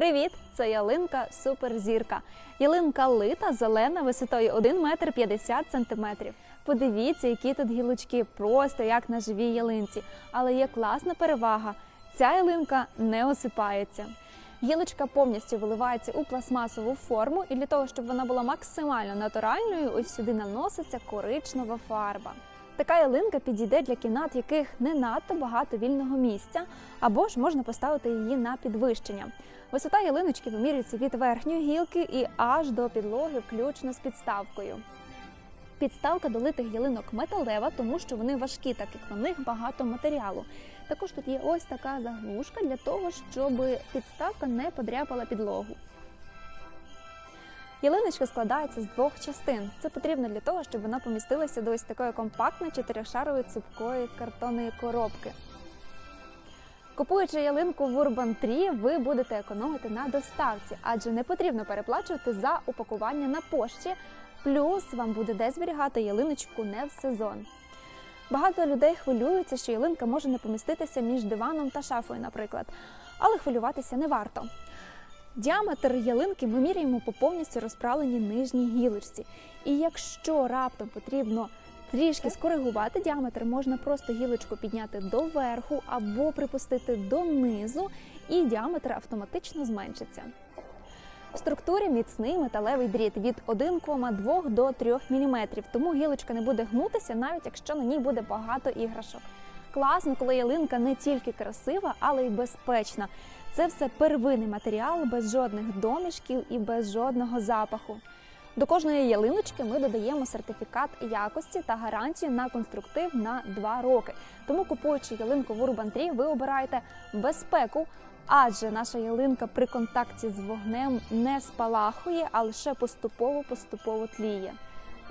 Привіт! Це ялинка суперзірка. Ялинка лита, зелена, висотою 1 метр 50 сантиметрів. Подивіться, які тут гілочки, просто як на живій ялинці. Але є класна перевага: ця ялинка не осипається. Гілочка повністю виливається у пластмасову форму, і для того, щоб вона була максимально натуральною, ось сюди наноситься коричнева фарба. Така ялинка підійде для кімнат, в яких не надто багато вільного місця, або ж можна поставити її на підвищення. Висота ялиночки вимірюється від верхньої гілки і аж до підлоги, включно з підставкою. Підставка до литих ялинок металева, тому що вони важкі, так як на них багато матеріалу. Також тут є ось така заглушка для того, щоб підставка не подряпала підлогу. Ялиночка складається з двох частин. Це потрібно для того, щоб вона помістилася до ось такої компактної чотирьохшарової цупкої картонної коробки. Купуючи ялинку в Urban Tree, ви будете економити на доставці, адже не потрібно переплачувати за упакування на пошті. Плюс вам буде де зберігати ялиночку не в сезон. Багато людей хвилюються, що ялинка може не поміститися між диваном та шафою, наприклад, але хвилюватися не варто. Діаметр ялинки ми міряємо по повністю розправленій нижній гілочці. І якщо раптом потрібно трішки скоригувати діаметр, можна просто гілочку підняти доверху або припустити донизу, і діаметр автоматично зменшиться. В структурі міцний металевий дріт від 1,2 до 3 мм, тому гілочка не буде гнутися, навіть якщо на ній буде багато іграшок. Класно, коли ялинка не тільки красива, але й безпечна. Це все первинний матеріал без жодних домішків і без жодного запаху. До кожної ялиночки ми додаємо сертифікат якості та гарантію на конструктив на 2 роки. Тому, купуючи ялинку в Urban Tree, ви обираєте безпеку, адже наша ялинка при контакті з вогнем не спалахує, а лише поступово-поступово тліє.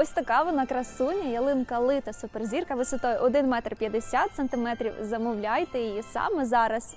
Ось така вона красуня, ялинка лита суперзірка висотою 1 метр 50 сантиметрів. Замовляйте її саме зараз.